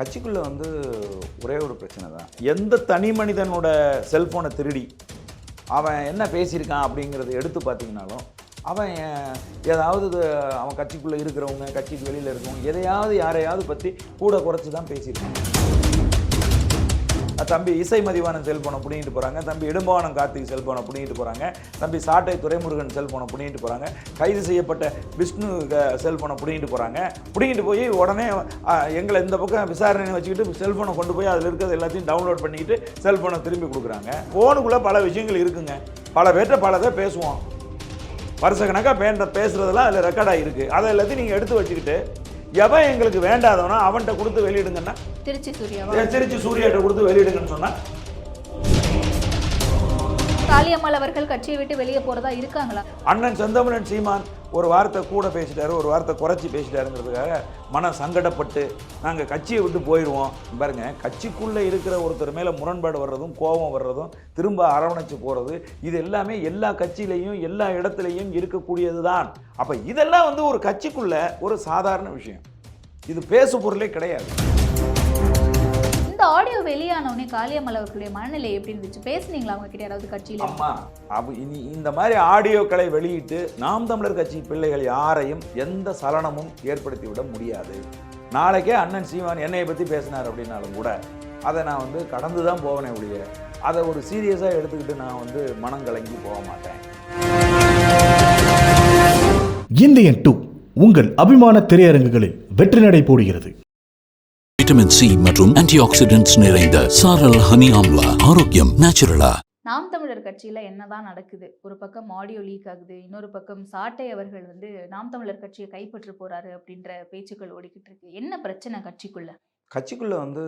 கட்சிக்குள்ளே வந்து ஒரே ஒரு பிரச்சனை தான். எந்த தனி மனிதனோட செல்ஃபோனை திருடி அவன் என்ன பேசியிருக்கான் அப்படிங்கிறத எடுத்து பார்த்தீங்கனாலும் அவன் ஏதாவது இது அவன் கட்சிக்குள்ளே இருக்கிறவங்க கட்சிக்கு வெளியில் இருக்கவங்க எதையாவது யாரையாவது பற்றி கூட குறைச்சி தான் பேசியிருக்கான். தம்பி இசை மதிவானன் செல்போனை பிடிங்கிட்டு போகிறாங்க தம்பி இடும்பாவனம் கார்த்திக் செல்போனை பிடிங்கிட்டு போகிறாங்க தம்பி சாட்டை துரைமுருகன் செல்போனை பிடிங்கிட்டு போகிறாங்க கைது செய்யப்பட்ட விஷ்ணு செல்போனை பிடிங்கிட்டு போகிறாங்க பிடிங்கிட்டு போய் உடனே எங்களை இந்த பக்கம் விசாரணை வச்சுக்கிட்டு செல்ஃபோனை கொண்டு போய் அதில் இருக்கிறது எல்லாத்தையும் டவுன்லோட் பண்ணிக்கிட்டு செல்ஃபோனை திரும்பி கொடுக்குறாங்க. ஃபோனுக்குள்ளே பல விஷயங்கள் இருக்குங்க. பல பேர்கிட்ட பலதை பேசுவோம். வருஷ கணக்காக பேண்ட பேசுகிறதெல்லாம் அதில் ரெக்கார்டாக இருக்குது அதை எல்லாத்தையும் நீங்கள் எடுத்து வச்சுக்கிட்டு எவன் எங்களுக்கு வேண்டாதவனா அவன்கிட்ட கொடுத்து வெளியிடுங்கன்னா? திருச்சி சூர்யாவா? திருச்சி சூர்யாட்ட கொடுத்து வெளியிடுங்கன்னு சொன்னா? காளியம்மாள் அவர்கள் கட்சியை விட்டு வெளியே போறதா இருக்காங்களா? அண்ணன் செந்தமிழன் சீமான் ஒரு வார்த்தை கூட பேசிட்டாரு ஒரு வார்த்தை குறைச்சி பேசிட்டாருங்கிறதுக்காக மன சங்கடப்பட்டு நாங்கள் கட்சியை விட்டு போயிடுவோம் பாருங்க கட்சிக்குள்ளே இருக்கிற ஒருத்தர் மேலே முரண்பாடு வர்றதும் கோபம் வர்றதும் திரும்ப அரவணைச்சு போகிறது இது எல்லாமே எல்லா கட்சியிலையும் எல்லா இடத்துலையும் இருக்கக்கூடியது தான் அப்போ இதெல்லாம் வந்து ஒரு கட்சிக்குள்ளே ஒரு சாதாரண விஷயம். இது பேசு பொருளே கிடையாது. இந்த ஆடியோ வெளியானவுடனே காளியம்மாள் அவர்களுடைய மனநிலை எப்படி இருந்துச்சு? பேசுனீங்களா? அவங்க கிட்ட யாராவது கட்சியில? அம்மா அப்ப இனி இந்த மாதிரி ஆடியோக்களை வெளியிட்டு நாம் தமிழர் கட்சி பிள்ளைகள் யாரையும் எந்த சலனமும் ஏற்படுத்தி விட முடியாது. நாளைக்கே அண்ணன் சீமான் என்னைய பற்றி பேசினார் அப்படின்னாலும் கூட அதை நான் வந்து கடந்து தான் போவேனே ஒழிய அதை ஒரு சீரியஸாக எடுத்துக்கிட்டு நான் வந்து மனம் கலங்கி போக மாட்டேன். இந்தியன் டூ உங்கள் அபிமான திரையரங்குகளில் வெற்றி நடை போடுகிறது. விட்டமின் சி மற்றும் ஆன்டிஆக்சிடென்ட்ஸ் நிறைந்த சாரல் ஹனி ஆம்லா. ஆரோக்கியம் நேச்சுரலா நாம் தமிழர் கட்சியில என்னதான் நடக்குது? ஒரு பக்கம் ஆடியோ லீக் ஆகுது இன்னொரு பக்கம் சாட்டை அவர்கள் வந்து நாம் தமிழர் கட்சியை கைப்பற்ற போறாரு அப்படின்ற பேச்சுக்கள் ஓடிக்கிட்டு இருக்கு. என்ன பிரச்சனை கட்சிக்குள்ள? கட்சிக்குள்ளே வந்து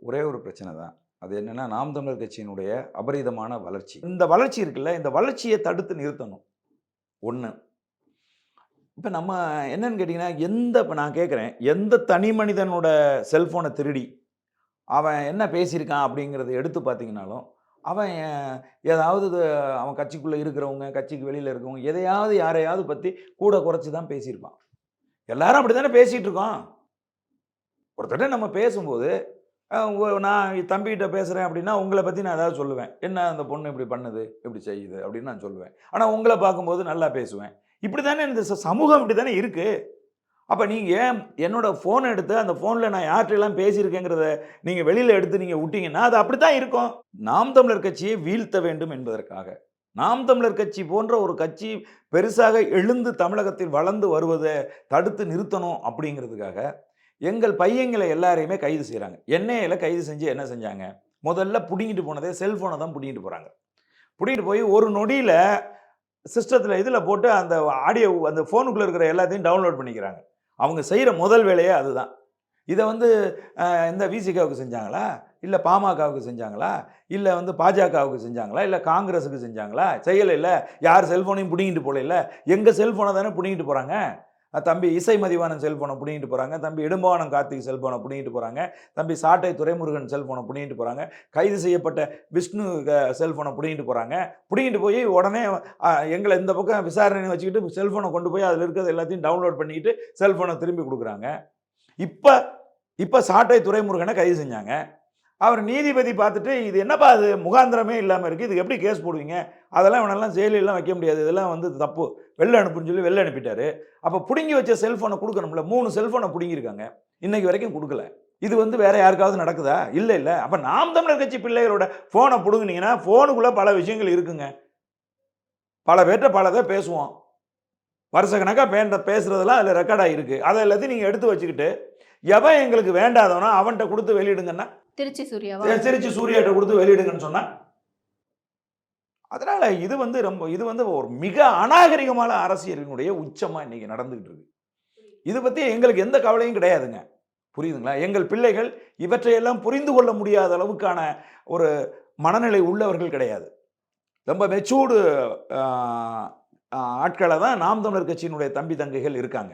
ஒரே ஒரு பிரச்சனை தான். அது என்னென்னா நாம் தமிழர் கட்சியினுடைய அபரிதமான வளர்ச்சி. இந்த வளர்ச்சி இருக்குல்ல இந்த வளர்ச்சியை தடுத்து நிறுத்தணும். ஒன்று இப்போ நம்ம என்னன்னு கேட்டிங்கன்னா எந்த இப்போ நான் கேட்குறேன் எந்த தனி மனிதனோட செல்ஃபோனை திருடி அவன் என்ன பேசியிருக்கான் அப்படிங்கிறத எடுத்து பார்த்தீங்கனாலும் அவன் ஏதாவது அவன் கட்சிக்குள்ளே இருக்கிறவங்க கட்சிக்கு வெளியில் இருக்கிறவங்க எதையாவது யாரையாவது பற்றி கூட குறைச்சி தான் பேசியிருப்பான். எல்லாரும் அப்படி தானே பேசிகிட்டு இருக்கோம் ஒருத்தட்ட நம்ம பேசும்போது நான் தம்பிகிட்ட பேசுகிறேன் அப்படின்னா உங்களை பற்றி நான் ஏதாவது சொல்லுவேன். என்ன அந்த பொண்ணு இப்படி பண்ணுது இப்படி செய்யுது அப்படின்னு நான் சொல்லுவேன். ஆனால் உங்களை பார்க்கும்போது நல்லா பேசுவேன். இப்படி தானே இந்த சமூகம் இப்படி தானே இருக்குது அப்போ நீங்கள் ஏன் என்னோட ஃபோனை எடுத்து அந்த ஃபோனில் நான் யார்கிட்டலாம் பேசியிருக்கேங்கிறத நீங்கள் வெளியில் எடுத்து நீங்கள் விட்டீங்கன்னா அது அப்படி தான் இருக்கும். நாம் தமிழர் கட்சியை வீழ்த்த வேண்டும் என்பதற்காக. நாம் தமிழர் கட்சி போன்ற ஒரு கட்சி பெருசாக எழுந்து தமிழகத்தில் வளர்ந்து வருவதை தடுத்து நிறுத்தணும் அப்படிங்கிறதுக்காக எங்கள் பையங்களை எல்லாரையுமே கைது செய்கிறாங்க எண்ணெயில் கைது செஞ்சு என்ன செஞ்சாங்க? முதல்ல பிடிங்கிட்டு போனதே செல்ஃபோனை தான் பிடிங்கிட்டு போகிறாங்க பிடிங்கிட்டு போய் ஒரு நொடியில் சிஸ்டத்தில் இதில் போட்டு அந்த ஆடியோ அந்த ஃபோனுக்குள்ளே இருக்கிற எல்லாத்தையும் டவுன்லோட் பண்ணிக்கிறாங்க. அவங்க செய்கிற முதல் வேலையே அதுதான். இதை வந்து இந்த விசிகாவுக்கு செஞ்சாங்களா? இல்லை பாமகவுக்கு செஞ்சாங்களா? இல்லை வந்து பாஜகவுக்கு செஞ்சாங்களா? இல்லை காங்கிரஸுக்கு செஞ்சாங்களா? செய்யலை இல்லை. யார் செல்ஃபோனையும் பிடிங்கிட்டு போகல எங்கள் செல்ஃபோனை தானே பிடிங்கிட்டு போகிறாங்க தம்பி இசை மதிவானன் செல்ஃபோனை பிடிங்கிட்டு போகிறாங்க தம்பி இடும்பாவனம் கார்த்திக் செல்ஃபோனை பிடிங்கிட்டு போகிறாங்க தம்பி சாட்டை துரைமுருகன் செல்ஃபோனை பிடிங்கிட்டு போகிறாங்க கைது செய்யப்பட்ட விஷ்ணு அஹ், செல்ஃபோனை பிடிங்கிட்டு போகிறாங்க பிடிங்கிட்டு போய் உடனே எங்களை இந்த பக்கம் விசாரணை வச்சுக்கிட்டு செல்ஃபோனை கொண்டு போய் அதில் இருக்கிறது எல்லாத்தையும் டவுன்லோட் பண்ணிக்கிட்டு செல்ஃபோனை திரும்பி கொடுக்குறாங்க. இப்போ இப்போ சாட்டை துரைமுருகனை கைது செஞ்சாங்க. அவர் நீதிபதி பார்த்துட்டு இது என்னப்பா அது முகாந்திரமே இல்லாமல் இருக்குது இதுக்கு எப்படி கேஸ் போடுவீங்க? அதெல்லாம் இவனெல்லாம் செயலியெல்லாம் வைக்க முடியாது. இதெல்லாம் வந்து தப்பு. வெளில அனுப்புன்னு சொல்லி வெளில அனுப்பிட்டாரு. அப்போ பிடுங்கி வச்ச செல்ஃபோனை கொடுக்கணும்ல. மூணு செல்ஃபோனை பிடுங்கியிருக்காங்க. இன்னைக்கு வரைக்கும் கொடுக்கல. இது வந்து வேற யாருக்காவது நடக்குதா? இல்லை இல்லை. அப்போ நாம் தமிழர் கட்சி பிள்ளைகளோட ஃபோனை பிடுங்குனீங்கன்னா ஃபோனுக்குள்ளே பல விஷயங்கள் இருக்குங்க. பல பேர்கிட்ட பலதை பேசுவோம். வருஷ கணக்காக பேண்ட பேசுகிறதெல்லாம் அதில் ரெக்கார்ட் ஆகிருக்கு அதை எல்லாத்தையும் நீங்கள் எடுத்து வச்சுக்கிட்டு எவன் எங்களுக்கு வேண்டாதவனா அவன்கிட்ட கொடுத்து வெளியிடுங்கன்னா திருச்சி சூர்யாவா திருச்சி சூர்யாட்ட கொடுத்து வெளியிடுங்கன்னு சொன்னா அதனால இது வந்து ரொம்ப இது வந்து ஒரு மிக அநாகரிகமான அரசியலினுடைய உச்சமா இன்னைக்கு நடந்துகிட்டு இருக்கு. இது பத்தி எங்களுக்கு எந்த கவலையும் கிடையாதுங்க. புரியுதுங்களா? எங்கள் பிள்ளைகள் இவற்றையெல்லாம் புரிந்து கொள்ள முடியாத அளவுக்கான ஒரு மனநிலை உள்ளவர்கள் கிடையாது. ரொம்ப மெச்சூர்டு ஆட்களை தான் நாம் தமிழர் கட்சியினுடைய தம்பி தங்கைகள் இருக்காங்க.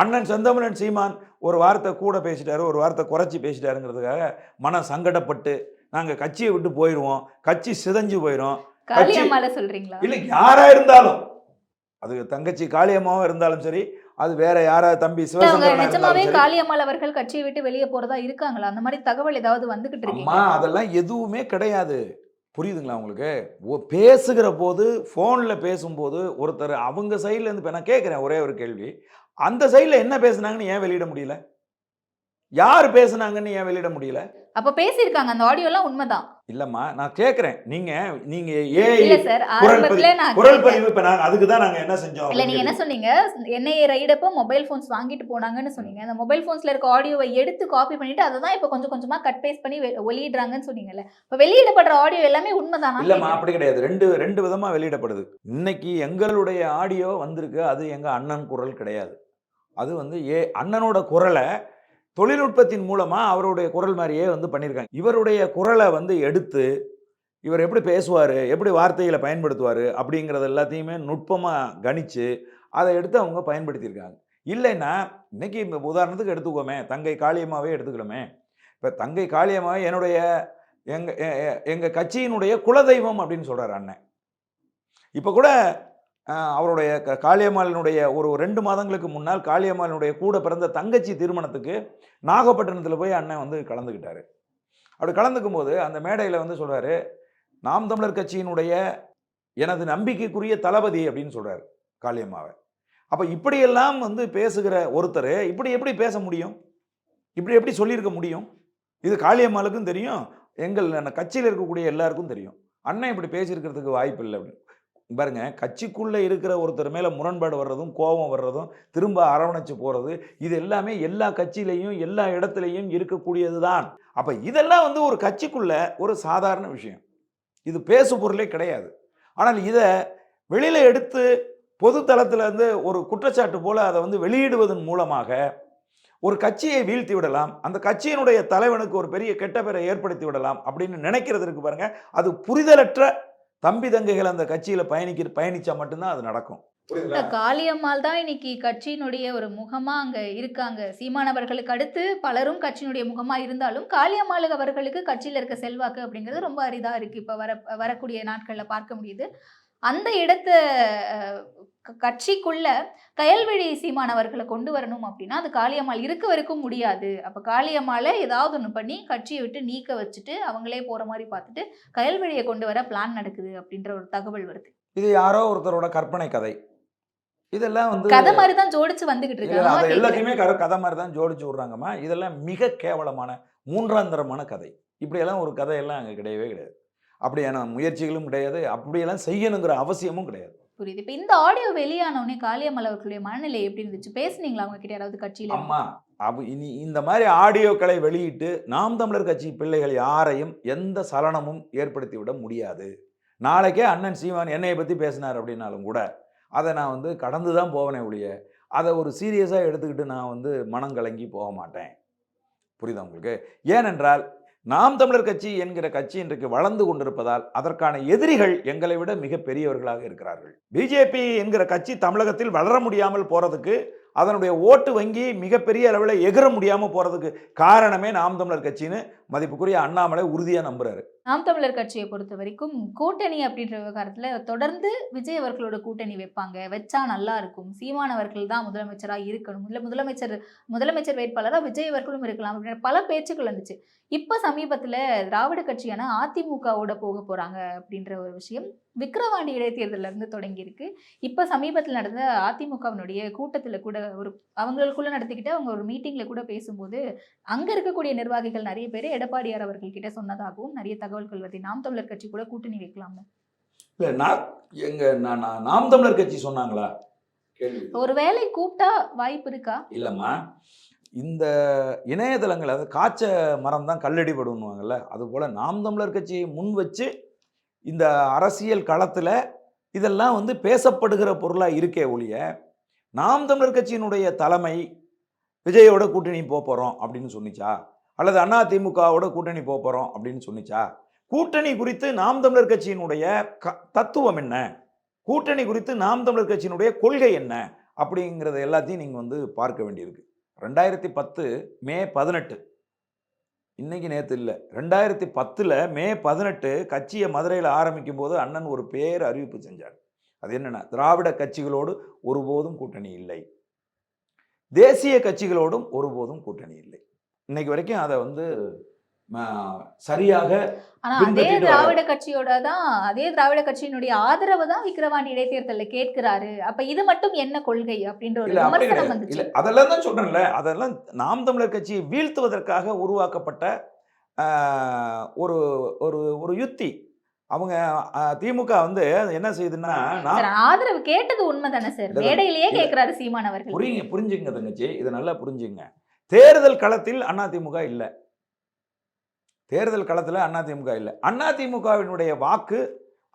அண்ணன் செந்தமிழன் சீமான் ஒரு வார்த்தை கூட பேசிட்டாரு ஒரு வார்த்தை குறைச்சி பேசிட்டாருங்கிறதுக்காக மன சங்கடப்பட்டு நாங்கள் கட்சியை விட்டு போயிடுவோம் கட்சி சிதைஞ்சு போயிடும் காளியம்மால சொல்றீங்களா? இல்லை யாரா இருந்தாலும் அது தங்கச்சி காளியம்மாவும் இருந்தாலும் சரி அது வேற யாராவது தம்பி சிவசங்கரனா நிஜமாவே. காளியம்மாள் அவர்கள் கட்சியை விட்டு வெளியே போறதா இருக்காங்களா? அந்த மாதிரி தகவல் ஏதாவது வந்துகிட்டு இருக்கீங்க அதெல்லாம் எதுவுமே கிடையாது. புரியுதுங்களா உங்களுக்கு? பேசுகிற போது ஃபோனில் பேசும்போது ஒருத்தர் அவங்க சைடில் இருந்து இப்போ நான் கேட்குறேன் ஒரே ஒரு கேள்வி. அந்த சைடில் என்ன பேசுனாங்கன்னு ஏன் வெளியிட முடியல? யார் பேசுனாங்கன்னு ஏன் வெளியிட முடியல? அப்ப பேசியிருக்காங்க அந்த ஆடியோ எல்லாம் உண்மைதான். இல்லம்மா நான் கேட்குறேன் நீங்க நீங்க இல்ல ஏ சார் குரல் ஆரம்பத்துல நான் குரல். பதிவு இப்போ நாங்கள் அதுக்கு தான் நாங்கள் என்ன செஞ்சோம் இல்ல நீங்க என்ன சொன்னீங்க? என்ஐஏ ரைடப்போ மொபைல் போன்ஸ் வாங்கிட்டு போனாங்கன்னு சொன்னீங்க. அந்த மொபைல் போன்ஸ்ல இருக்க ஆடியோவை எடுத்து காப்பி பண்ணிட்டு அதை தான் இப்ப கொஞ்சம் கொஞ்சமா கட் பேஸ்ட் பண்ணி வெளியிடுறாங்கன்னு சொன்னீங்கல்ல. இப்ப வெளியிடப்படுற ஆடியோ எல்லாமே உண்மைதானா? இல்லம்மா அப்படி கிடையாது. ரெண்டு ரெண்டு விதமா வெளியிடப்படுது. இன்னைக்கு எங்களுடைய ஆடியோ வந்திருக்கு. அது எங்க அண்ணன் குரல் கிடையாது. அது வந்து ஏ அண்ணனோட குரலை தொழில்நுட்பத்தின் மூலமாக அவருடைய குரல் மாதிரியே வந்து பண்ணியிருக்காங்க. இவருடைய குரலை வந்து எடுத்து இவர் எப்படி பேசுவார் எப்படி வார்த்தைகளை பயன்படுத்துவார் அப்படிங்கிறது எல்லாத்தையுமே நுட்பமாக கணித்து அதை எடுத்து அவங்க பயன்படுத்தியிருக்காங்க. இல்லைன்னா இன்றைக்கி உதாரணத்துக்கு எடுத்துக்கோமே தங்கை காளியம்மாவே எடுத்துக்கணுமே. இப்போ தங்கை காளியம்மாவை என்னுடைய எங்கள் எங்கள் கட்சியினுடைய குலதெய்வம் அப்படின்னு சொல்கிறார் அண்ணன். இப்போ கூட அவருடைய க- காளியம்மாளினுடைய ஒரு ரெண்டு மாதங்களுக்கு முன்னால் காளியம்மாளினுடைய கூட பிறந்த தங்கச்சி திருமணத்துக்கு நாகப்பட்டினத்தில் போய் அண்ணன் வந்து கலந்துக்கிட்டாரு. அப்படி கலந்துக்கும் போது அந்த மேடையில் வந்து சொல்கிறாரு நாம் தமிழர் கட்சியினுடைய எனது நம்பிக்கைக்குரிய தளபதி அப்படின்னு சொல்கிறார் காளியம்மாவை. அப்போ இப்படியெல்லாம் வந்து பேசுகிற ஒருத்தர் இப்படி எப்படி பேச முடியும்? இப்படி எப்படி சொல்லியிருக்க முடியும்? இது காளியம்மாளுக்கும் தெரியும் எங்கள் கட்சியில் இருக்கக்கூடிய எல்லாருக்கும் தெரியும். அண்ணன் இப்படி பேசியிருக்கிறதுக்கு வாய்ப்பு இல்லை அப்படின்னு. பாருங்க கட்சிக்குள்ளே இருக்கிற ஒருத்தர் மேலே முரண்பாடு வர்றதும் கோபம் வர்றதும் திரும்ப அரவணைச்சு போகிறது இது எல்லாமே எல்லா கட்சியிலையும் எல்லா இடத்துலையும் இருக்கக்கூடியது தான் அப்போ இதெல்லாம் வந்து ஒரு கட்சிக்குள்ள ஒரு சாதாரண விஷயம். இது பேசு பொருளே கிடையாது. ஆனால் இதை வெளியில் எடுத்து பொது தளத்தில் இருந்து ஒரு குற்றச்சாட்டு போல் அதை வந்து வெளியிடுவதன் மூலமாக ஒரு கட்சியை வீழ்த்தி விடலாம் அந்த கட்சியினுடைய தலைவனுக்கு ஒரு பெரிய கெட்ட பெயரை ஏற்படுத்தி விடலாம் அப்படின்னு நினைக்கிறதுக்கு பாருங்கள் அது புரிதலற்ற தம்பி தங்கைகள் அந்த கட்சியில பயணிக்க பயணிச்சா மட்டும்தான் அது நடக்கும். இல்ல, காளியம்மாள் தான் இன்னைக்கு கட்சியினுடைய ஒரு முகமா அங்க இருக்காங்க. சீமானவர்களுக்கு அடுத்து பலரும் கட்சியினுடைய முகமா இருந்தாலும் காளியம்மாள் அவர்களுக்கு கட்சியில இருக்க செல்வாக்கு அப்படிங்கிறது ரொம்ப அரிதா இருக்கு. இப்ப வர வரக்கூடிய நாட்கள்ல பார்க்க முடியுது. அந்த இடத்த கட்சிக்குள்ள கயல்வழி சீமானவர்களை கொண்டு வரணும் அப்படின்னா அது காளியம்மாள் இருக்க வரைக்கும் முடியாது. அப்ப காளியம்மாளை ஏதாவது ஒண்ணு பண்ணி கட்சியை விட்டு நீக்க வச்சுட்டு அவங்களே போற மாதிரி பார்த்துட்டு கயல்வழியை கொண்டு வர பிளான் நடக்குது அப்படின்ற ஒரு தகவல் வருது. இது யாரோ ஒருத்தரோட கற்பனை கதை. இதெல்லாம் வந்து கதை மாதிரி தான் ஜோடிச்சு வந்துகிட்டு இல்ல, அதை இருக்காங்க எல்லாத்தையுமே கதை மாதிரி தான் ஜோடிச்சு விடுறாங்கம்மா. இதெல்லாம் மிக கேவலமான மூன்றாந்தரமான கதை. இப்படியெல்லாம் ஒரு கதையெல்லாம் அங்கே கிடையவே கிடையாது. அப்படியான முயற்சிகளும் கிடையாது. அப்படியெல்லாம் செய்யணுங்கிற அவசியமும் கிடையாது. புரியுது. இப்ப இந்த ஆடியோ வெளியான உடனே காளியம்மாள் அவர்களுடைய மனநிலை எப்படி இருந்துச்சு? பேசுனீங்களா அவங்க கிட்ட யாராவது கட்சியில? அம்மா அவ இனி இந்த மாதிரி ஆடியோக்களை வெளியிட்டு நாம் தமிழர் கட்சி பிள்ளைகள் யாரையும் எந்த சலனமும் ஏற்படுத்தி விட முடியாது. நாளைக்கே அண்ணன் சீமான் என்னைய பற்றி பேசினார் அப்படின்னாலும் கூட அதை நான் வந்து கடந்து தான் போவனே ஒழிய அதை ஒரு சீரியஸாக எடுத்துக்கிட்டு நான் வந்து மனம் கலங்கி போக மாட்டேன். புரியுதா உங்களுக்கு? ஏனென்றால் நாம் தமிழர் கட்சி என்கிற கட்சி இன்றைக்கு வளர்ந்து கொண்டிருப்பதால் அதற்கான எதிரிகள் எங்களை விட மிக பெரியவர்களாக இருக்கிறார்கள். பிஜேபி என்கிற கட்சி தமிழகத்தில் வளர முடியாமல் போறதுக்கு அதனுடைய ஓட்டு வங்கி மிகப்பெரிய அளவில் எகிற முடியாமல் போகிறதுக்கு காரணமே நாம் தமிழர் கட்சின்னு மதிப்புக்குரிய அண்ணாமலை உறுதியாக நம்புறாரு. நாம் தமிழர் கட்சியை பொறுத்த வரைக்கும் கூட்டணி அப்படின்ற விவகாரத்தில் தொடர்ந்து விஜய் அவர்களோட கூட்டணி வைப்பாங்க. வச்சா நல்லா இருக்கும். சீமான் அவர்கள் தான் முதலமைச்சராக இருக்கணும். இல்லை முதலமைச்சர் முதலமைச்சர் வேட்பாளராக விஜய் அவர்களும் இருக்கலாம் அப்படின்ற பல பேச்சுக்கள் வந்துச்சு. இப்போ சமீபத்தில் திராவிட கட்சியான அதிமுகவோட போக போறாங்க அப்படின்ற ஒரு விஷயம் விக்கிரவாண்டி இடைத்தேர்தலில் இருந்து தொடங்கியிருக்கு இப்போ சமீபத்தில் நடந்த அதிமுகவினுடைய கூட்டத்தில் கூட ஒரு அவங்களுக்குள்ள நடத்திக்கிட்டு அவங்க ஒரு மீட்டிங்கில் கூட பேசும்போது அங்கே இருக்கக்கூடிய நிர்வாகிகள் நிறைய பேர் எடப்பாடியார் அவர்கள் கிட்ட சொன்னதாகவும் நிறைய தகவல்கள் வருது. நாம் தமிழர் கட்சி கூட கூட்டணி வைக்கலாம்னு. இல்லை நான் எங்க நான் நாம் தமிழர் கட்சி சொன்னாங்களா? கேள்வி. ஒருவேளை கூப்பிட்டா வாய்ப்பு இருக்கா? இல்லைம்மா. இந்த இணையதளங்கள் அது காய்ச்ச மரம் தான் கல்லடி படுன்னுவாங்கல்ல அதுபோல் நாம் தமிழர் கட்சியை முன் வச்சு இந்த அரசியல் களத்தில் இதெல்லாம் வந்து பேசப்படுகிற பொருளாக இருக்கே ஒழிய நாம் தமிழர் கட்சியினுடைய தலைமை விஜயோட கூட்டணி போக போகிறோம் அப்படின்னு சொன்னிச்சா அல்லது அண்ணா திமுகவோட கூட்டணி போக போகிறோம் அப்படின்னு சொன்னிச்சா கூட்டணி குறித்து நாம் தமிழர் கட்சியினுடைய க தத்துவம் என்ன? கூட்டணி குறித்து நாம் தமிழர் கட்சியினுடைய கொள்கை என்ன? அப்படிங்கிறத எல்லாத்தையும் நீங்கள் வந்து பார்க்க வேண்டியிருக்கு. ரெண்டாயிரத்தி பத்து மே பதினெட்டு. இன்னைக்கு நேற்று இல்லை. ரெண்டாயிரத்தி பத்தில் மே பதினெட்டு கட்சியை மதுரையில் ஆரம்பிக்கும் போது அண்ணன் ஒரு பேர் அறிவிப்பு செஞ்சார். அது என்னென்னா திராவிட கட்சிகளோடு ஒருபோதும் கூட்டணி இல்லை. தேசிய கட்சிகளோடும் ஒருபோதும் கூட்டணி இல்லை. இன்னைக்கு வரைக்கும் அதை வந்து சரியாக ஆனா அதே திராவிட கட்சியோட தான் அதே திராவிட கட்சியினுடைய ஆதரவு தான் விக்கிரவாண்டி இடைத்தேர்தலில் கேட்கிறாரு. அப்ப இது மட்டும் என்ன கொள்கை அப்படின்ற ஒரு விமர்சனம் இல்ல அதெல்லாம் தான் சொல்றேன்ல. அதெல்லாம் நாம் தமிழர் கட்சியை வீழ்த்துவதற்காக உருவாக்கப்பட்ட ஆஹ், ஒரு ஒரு ஒரு யுத்தி. அவங்க திமுக வந்து என்ன செய்யுதுன்னா சார் ஆதரவு கேட்டது உண்மைதானே சார்? இல்ல, மேடையிலேயே. கேட்கிறாரு சீமான் அவர்கள். புரியுங்க புரிஞ்சுங்க தங்கச்சி. இதை நல்லா புரிஞ்சுங்க தேர்தல் களத்தில் அதிமுக இல்லை. தேர்தல் களத்தில் அதிமுக இல்லை. அதிமுகவினுடைய வாக்கு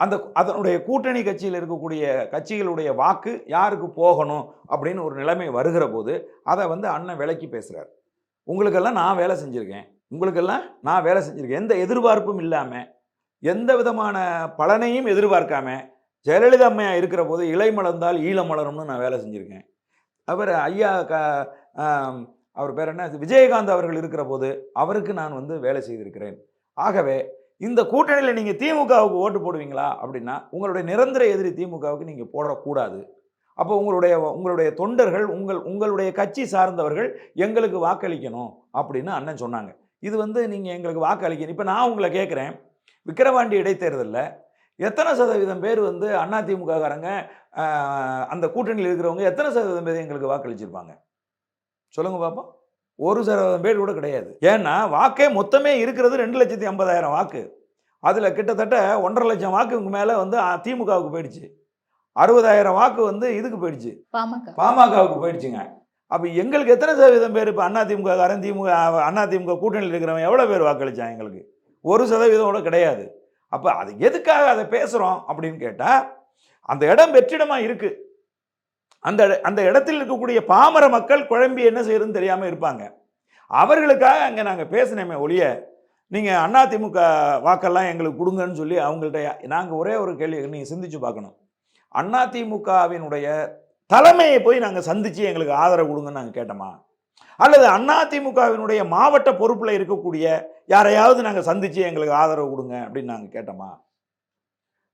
அந்த அதனுடைய கூட்டணி கட்சியில் இருக்கக்கூடிய கட்சிகளுடைய வாக்கு யாருக்கு போகணும் அப்படின்னு ஒரு நிலைமை வருகிற போது அதை வந்து அண்ணன் விலைக்கு பேசுகிறார் உங்களுக்கெல்லாம் நான் வேலை செஞ்சுருக்கேன். உங்களுக்கெல்லாம் நான் வேலை செஞ்சுருக்கேன். எந்த எதிர்பார்ப்பும் இல்லாமல் எந்த விதமான பலனையும் எதிர்பார்க்காம ஜெயலலிதா அம்மையா இருக்கிற போது இலை மலர்ந்தால் ஈழ மலரும்னு நான் வேலை செஞ்சுருக்கேன். அவர் ஐயா க அவர் பேர் என்ன? விஜயகாந்த் அவர்கள் இருக்கிற போது அவருக்கு நான் வந்து வேலை செய்திருக்கிறேன். ஆகவே இந்த கூட்டணியில் நீங்கள் திமுகவுக்கு ஓட்டு போடுவீங்களா அப்படின்னா உங்களுடைய நிரந்தர எதிரி திமுகவுக்கு நீங்கள் போடக்கூடாது. அப்போ உங்களுடைய உங்களுடைய தொண்டர்கள் உங்கள் உங்களுடைய கட்சி சார்ந்தவர்கள் எங்களுக்கு வாக்களிக்கணும் அப்படின்னு அண்ணன் சொன்னாங்க. இது வந்து நீங்கள் எங்களுக்கு வாக்களிக்கணும். இப்போ நான் உங்களை கேட்குறேன். விக்கிரவாண்டி இடைத்தேர்தலில் எத்தனை சதவீதம் பேர் வந்து அதிமுககாரங்க ஆஹ், அந்த கூட்டணியில் இருக்கிறவங்க எத்தனை சதவீதம் பேர் எங்களுக்கு வாக்களிச்சிருப்பாங்க? சொல்லுங்க பாப்போம். ஒரு சதவீதம் பேர் கூட கிடையாது. ஏன்னா வாக்கே மொத்தமே இருக்கிறது ரெண்டு லட்சத்தி ஐம்பதாயிரம் வாக்கு. அதில் கிட்டத்தட்ட ஒன்றரை லட்சம் வாக்குக்கு மேலே வந்து திமுகவுக்கு போயிடுச்சு. அறுபதாயிரம் வாக்கு வந்து இதுக்கு போயிடுச்சு. பாமக. பாமகவுக்கு போயிடுச்சுங்க. அப்போ எங்களுக்கு எத்தனை சதவீதம் பேர் இப்போ அண்ணா திமுக காரன் திமுக அண்ணா திமுக கூட்டணியில் இருக்கிறவன் எவ்வளோ பேர் வாக்களிச்சான் எங்களுக்கு? ஒரு சதவீதம் கூட கிடையாது. அப்போ அது எதுக்காக அதை பேசுகிறோம் அப்படின்னு கேட்டால் அந்த இடம் வெற்றிடமாக இருக்குது அந்த இட- அந்த இடத்தில் இருக்கக்கூடிய பாமர மக்கள் குழம்பி என்ன செய்யறதுன்னு தெரியாமல் இருப்பாங்க. அவர்களுக்காக அங்கே நாங்கள் பேசினேமே ஒழிய நீங்கள் அதிமுக வாக்கெல்லாம் எங்களுக்கு கொடுங்கன்னு சொல்லி அவங்கள்ட்ட நாங்கள் ஒரே ஒரு கேள்வி நீங்கள் சிந்திச்சு பார்க்கணும். அதிமுகவினுடைய தலைமையை போய் நாங்கள் சந்தித்து எங்களுக்கு ஆதரவு கொடுங்கன்னு நாங்கள் கேட்டோமா? அல்லது அதிமுகவினுடைய மாவட்ட பொறுப்பில் இருக்கக்கூடிய யாரையாவது நாங்கள் சந்தித்து எங்களுக்கு ஆதரவு கொடுங்க அப்படின்னு நாங்கள் கேட்டோமா?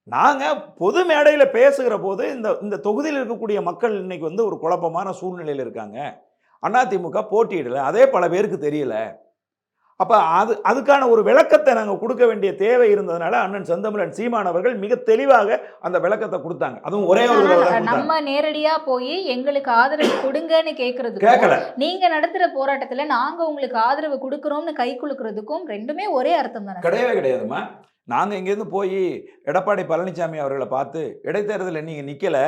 நாங்கள் பொது மேடையில் பேசுகிற போது இந்த இந்த தொகுதியில் இருக்கக்கூடிய மக்கள் இன்னைக்கு வந்து ஒரு குழப்பமான சூழ்நிலையில் இருக்காங்க. அதிமுக போட்டியிடலை. அதே பல பேருக்கு தெரியல. அப்போ அது அதுக்கான ஒரு விளக்கத்தை நாங்கள் கொடுக்க வேண்டிய தேவை இருந்ததுனால அண்ணன் செந்தமிழன் சீமான் அவர்கள் மிக தெளிவாக அந்த விளக்கத்தை கொடுத்தாங்க. அதுவும் ஒரே ஒரு. நம்ம நேரடியா போய் எங்களுக்கு ஆதரவு கொடுங்கன்னு கேக்குறதுக்கும் கேட்கல நீங்க நடத்துற போராட்டத்துல நாங்க உங்களுக்கு ஆதரவு கொடுக்கறோம்னு கை குலுக்குறதுக்கும் ரெண்டுமே ஒரே அர்த்தம் தானே கிடையவே கிடையாதும்மா. நாங்கள் இங்கேருந்து போய் எடப்பாடி பழனிசாமி அவர்களை பார்த்து இடைத்தேர்தலில் நீங்கள் நிற்கலை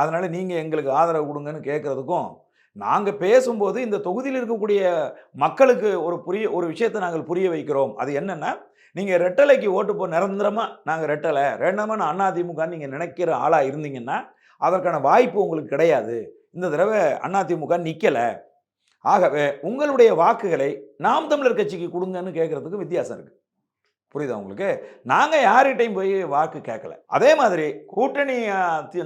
அதனால் நீங்கள் எங்களுக்கு ஆதரவு கொடுங்கன்னு கேட்குறதுக்கும் நாங்கள் பேசும்போது இந்த தொகுதியில் இருக்கக்கூடிய மக்களுக்கு ஒரு புரிய ஒரு விஷயத்தை நாங்கள் புரிய வைக்கிறோம். அது என்னென்னா நீங்கள் ரெட்டலைக்கு ஓட்டு போ நிரந்தரமாக நாங்கள் ரெட்டலை ரெண்டமாக நான் அதிமுகன்னு நீங்கள் நினைக்கிற ஆளாக இருந்தீங்கன்னா அதற்கான வாய்ப்பு உங்களுக்கு கிடையாது. இந்த தடவை அதிமுக நிற்கலை ஆகவே உங்களுடைய வாக்குகளை நாம் தமிழர் கட்சிக்கு கொடுங்கன்னு கேட்குறதுக்கு வித்தியாசம் இருக்குது புரியுதா உங்களுக்கு? நாங்கள் யார்கிட்டையும் போய் வாக்கு கேட்கல அதே மாதிரி கூட்டணி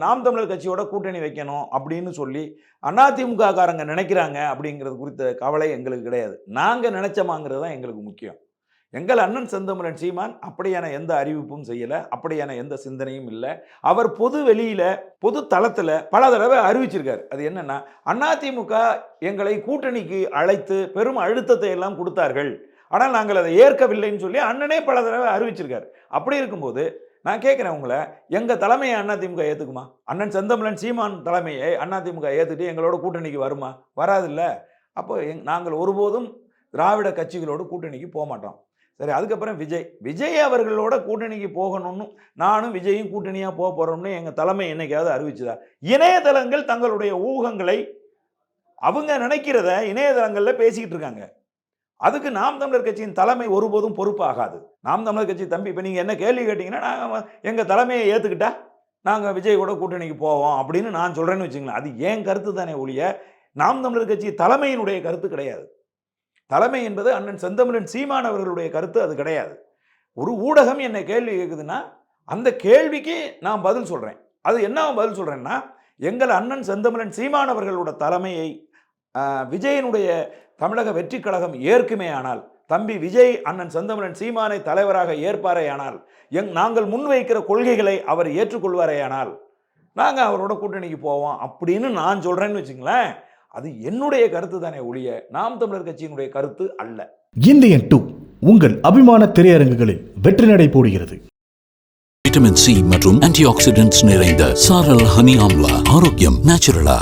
நாம் தமிழர் கட்சியோட கூட்டணி வைக்கணும் அப்படின்னு சொல்லி அதிமுக காரங்க நினைக்கிறாங்க அப்படிங்கிறது குறித்த கவலை எங்களுக்கு கிடையாது. நாங்கள் நினைச்சோமாங்கிறது தான் எங்களுக்கு முக்கியம். எங்கள் அண்ணன் செந்தமிழன் சீமான் அப்படியான எந்த அறிவிப்பும் செய்யலை அப்படியான எந்த சிந்தனையும் இல்லை. அவர் பொது வெளியில் பொது தளத்தில் பல தடவை அறிவிச்சிருக்காரு. அது என்னென்னா அதிமுக எங்களை கூட்டணிக்கு அழைத்து பெரும் அழுத்தத்தை எல்லாம் கொடுத்தார்கள். ஆனால் நாங்கள் அதை ஏற்கவில்லைன்னு சொல்லி அண்ணனே பல தடவை அறிவிச்சிருக்காரு. அப்படி இருக்கும்போது நான் கேட்குறேன் உங்களை எங்கள் தலைமையை அதிமுக ஏற்றுக்குமா அண்ணன் செந்தமிழன் சீமான் தலைமையை அதிமுக ஏற்றுட்டு எங்களோட கூட்டணிக்கு வருமா? வராதில்ல. அப்போ எங் நாங்கள் ஒருபோதும் திராவிட கட்சிகளோடு கூட்டணிக்கு போக மாட்டோம். சரி அதுக்கப்புறம் விஜய். விஜய் அவர்களோட கூட்டணிக்கு போகணும்னு நானும் விஜயும் கூட்டணியாக போக போகிறோம்னு எங்கள் தலைமை என்னைக்காவது அறிவிச்சுதா? இணையதளங்கள் தங்களுடைய ஊகங்களை அவங்க நினைக்கிறத இணையதளங்களில் பேசிக்கிட்டு இருக்காங்க. அதுக்கு நாம் தமிழர் கட்சியின் தலைமை ஒருபோதும் பொறுப்பாகாது. நாம் தமிழர் கட்சி தம்பி இப்போ நீங்கள் என்ன கேள்வி கேட்டிங்கன்னா நாங்கள் எங்கள் தலைமையை ஏற்றுக்கிட்டா நாங்கள் விஜய் கூட கூட்டணிக்கு போவோம் அப்படின்னு நான் சொல்கிறேன்னு வச்சுங்களேன் அது ஏன் கருத்து தானே ஒழிய நாம் தமிழர் கட்சி தலைமையினுடைய கருத்து கிடையாது. தலைமை என்பது அண்ணன் செந்தமிழன் சீமான் அவர்களுடைய கருத்து அது கிடையாது. ஒரு ஊடகம் என்னை கேள்வி கேட்குதுன்னா அந்த கேள்விக்கு நான் பதில் சொல்கிறேன் அது என்ன பதில் சொல்கிறேன்னா எங்கள் அண்ணன் செந்தமிழன் சீமான் அவர்களோட தலைமையை விஜயனுடைய தமிழக வெற்றி கழகம் ஏற்குமே ஆனால் தம்பி விஜய் அண்ணன் செந்தமிழன் சீமானை தலைவராக ஏற்பாரேயானால் எங் நாங்கள் முன்வைக்கிற கொள்கைகளை அவர் ஏற்றுக்கொள்வாரேயானால் நாங்கள் அவரோட கூட்டணிக்கு போவோம் அப்படின்னு நான் சொல்கிறேன்னு வச்சுங்களேன் அது என்னுடைய கருத்து தானே ஒழிய நாம் தமிழர் கட்சியினுடைய கருத்து அல்ல. இந்தியன் டூ உங்கள் அபிமான திரையரங்குகளில் வெற்றி நடை போடுகிறது. விட்டமின் சி மற்றும் ஆன்டி ஆக்சிடென்ட்ஸ் நிறைந்த சாரல் ஹனி ஆம்லா ஆரோக்கியம் நேச்சுரலா.